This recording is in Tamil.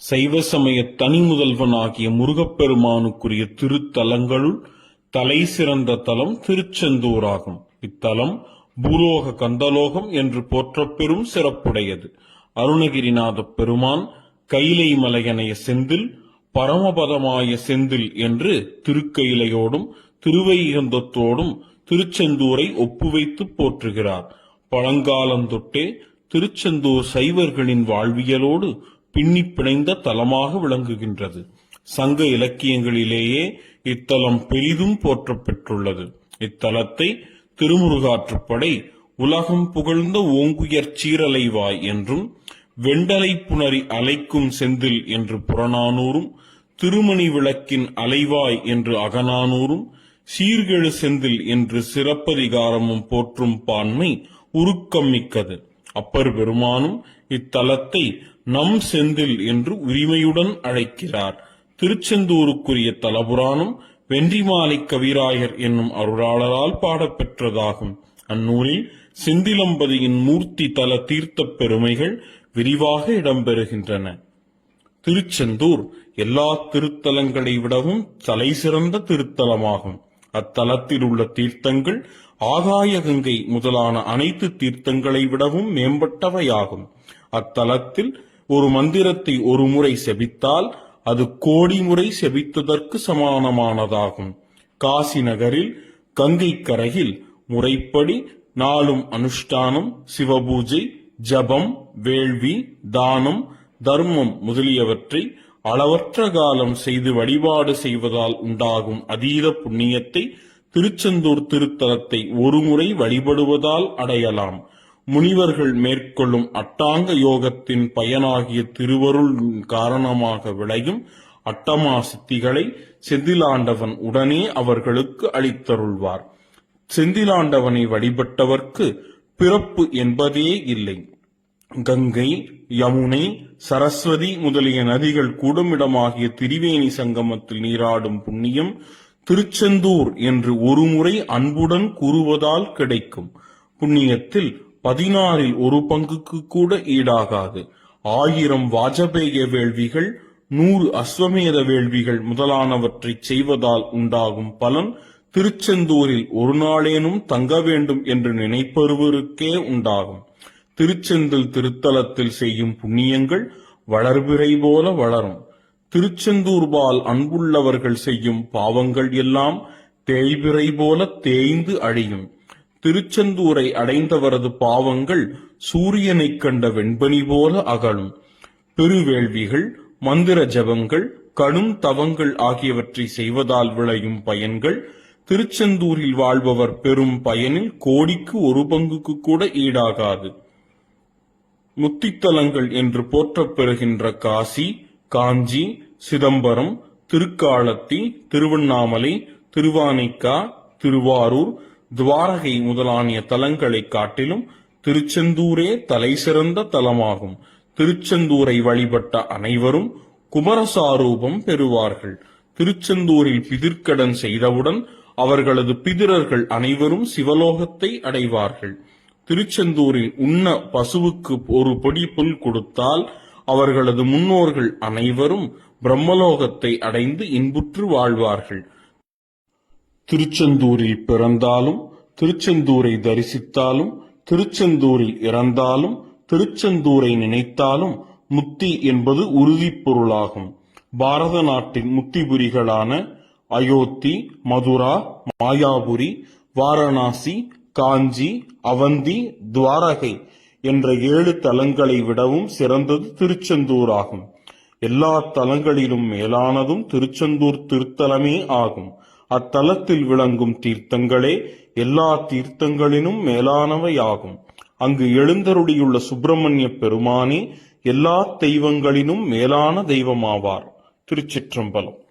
சைவ சமய தனிமுதல்வனாகிய முருகப்பெருமானுக்குரிய திருத்தலங்களுள் தலை சிறந்த தலம் திருச்செந்தூராகும். இத்தலம் பூலோக கந்தலோகம் என்று போற்றப்பெறும் சிறப்புடையது. அருணகிரிநாதப் பெருமான் கைலை மலையனைய செந்தில் பரமபதமாய செந்தில் என்று திருக்கையிலையோடும் திருவைகந்தத்தோடும் திருச்செந்தூரை ஒப்புவைத்து போற்றுகிறார். பழங்காலந்தொட்டே திருச்செந்தூர் சைவர்களின் வாழ்வியலோடு பின்னிப் பிணைந்த தலமாக விளங்குகின்றது. சங்க இலக்கியங்களிலேயே இத்தலம் பெரிதும் போற்றப்பெற்றுள்ளது. இத்தலத்தை திருமுருகாற்றுப்படை உலகம் புகழ்ந்த ஓங்குயர் சீரலைவாய் என்றும் வெண்டலை புணரி அலைக்கும் செந்தில் என்று புறநானூறும் திருமணி விளக்கின் அலைவாய் என்று அகநானூறும் சீர்கெழு செந்தில் என்று சிறப்பதிகாரமும் போற்றும் பான்மை உருக்கம் மிக்கது. அப்பர் பெருமானும் இத்தலத்தை நம் செந்தில் என்று உரிமையுடன் அழைக்கிறார். திருச்செந்தூருக்குரிய தலபுராணம் வென்றிமாலை கவிராயர் என்னும் அருளாளரால் பாடப்பெற்றதாகும். அந்நூலில் செந்திலம்பதியின் மூர்த்தி தல தீர்த்தப் பெருமைகள் விரிவாக இடம்பெறுகின்றன. திருச்செந்தூர் எல்லா திருத்தலங்களை விடவும் தலை சிறந்த திருத்தலமாகும். அத்தலத்தில் உள்ள தீர்த்தங்கள் ஆகாய கங்கை முதலான அனைத்து தீர்த்தங்களை விடவும் மேம்பட்டவையாகும். அத்தலத்தில் ஒரு மந்திரத்தை ஒரு முறை செபித்தால் அது கோடி முறை செபித்ததற்கு சமானமானதாகும். காசி நகரில் கங்கை கரையில் முறைப்படி நாளும் அனுஷ்டானம் சிவபூஜை ஜபம் வேள்வி தானம் தர்மம் முதலியவற்றை அளவற்ற காலம் செய்து வழிபாடு செய்வதால் உண்டாகும் அதீத புண்ணியத்தை திருச்செந்தூர் திருத்தலத்தை ஒருமுறை வழிபடுவதால் அடையலாம். முனிவர்கள் மேற்கொள்ளும் அட்டாங்க யோகத்தின் பயனாகிய திருவருள் காரணமாக விளையும் அட்டமா சித்திகளை செந்திலாண்டவன் உடனே அவர்களுக்கு அளித்தருள்வார். செந்திலாண்டவனை வழிபட்டவர்க்கு பிறப்பு என்பதே இல்லை. கங்கை யமுனை சரஸ்வதி முதலிய நதிகள் கூடுமிடமாகிய திரிவேணி சங்கமத்தில் நீராடும் புண்ணியம் திருச்செந்தூர் என்று ஒருமுறை அன்புடன் கூறுவதால் கிடைக்கும். புண்ணியத்தில் பதினாறில் ஒரு பங்குக்கு கூட ஈடாகாது. ஆயிரம் வாஜபேய வேள்விகள் நூறு அஸ்வமேத வேள்விகள் முதலானவற்றைச் செய்வதால் உண்டாகும் பலன் திருச்செந்தூரில் ஒரு நாளேனும் தங்க வேண்டும் என்று நினைப்பருவருக்கே உண்டாகும். திருச்செந்தில் திருத்தலத்தில் செய்யும் புண்ணியங்கள் வளர்பிறை போல வளரும். திருச்செந்தூர்பால் அன்புள்ளவர்கள் செய்யும் பாவங்கள் எல்லாம் தேய்பிறை போல தேய்ந்து அழியும். திருச்செந்தூரை அடைந்தவரது பாவங்கள் சூரியனைக் கண்ட வெண்பனி போல அகலும். பெருவேள்விகள் மந்திர ஜபங்கள் கடும் தவங்கள் ஆகியவற்றை செய்வதால் விளையும் பயன்கள் திருச்செந்தூரில் வாழ்பவர் பெறும் பயனில் கோடிக்கு ஒரு பங்குக்கு கூட ஈடாகாது. முத்தித்தலங்கள் என்று போற்றப்பெறுகின்ற காசி காஞ்சி சிதம்பரம் திருக்காலத்தி திருவண்ணாமலை திருவானைக்கா திருவாரூர் துவாரகை முதலானிய தலங்களைக் காட்டிலும் திருச்செந்தூரே தலை சிறந்த தலமாகும். திருச்செந்தூரை வழிபட்ட அனைவரும் குமரசாரூபம் பெறுவார்கள். திருச்செந்தூரில் பிதிர்க்கடன் செய்தவுடன் அவர்களது பிதிரர்கள் அனைவரும் சிவலோகத்தை அடைவார்கள். திருச்செந்தூரில் உண்ண பசுவுக்கு ஒரு பொடி புல் கொடுத்தால் அவர்களது முன்னோர்கள் அனைவரும் பிரம்மலோகத்தை அடைந்து இன்புற்று வாழ்வார்கள். திருச்செந்தூரில் பிறந்தாலும் திருச்செந்தூரை தரிசித்தாலும் திருச்செந்தூரில் இறந்தாலும் திருச்செந்தூரை நினைத்தாலும் முத்தி என்பது உறுதிப் பொருளாகும். பாரத நாட்டின் முத்திபுரிகளான அயோத்தி மதுரா மாயாபுரி வாரணாசி காஞ்சி அவந்தி துவாரகை என்ற ஏழு தலங்களை விடவும் சிறந்தது திருச்செந்தூர் ஆகும் எல்லா தலங்களிலும் மேலானதும் திருச்செந்தூர் திருத்தலமே ஆகும். அத்தலத்தில் விளங்கும் தீர்த்தங்களே எல்லா தீர்த்தங்களினும் மேலானவையாகும். அங்கு எழுந்தருளியுள்ள சுப்பிரமணிய பெருமானே எல்லா தெய்வங்களினும் மேலான தெய்வமாவார். திருச்சிற்றம்பலம்.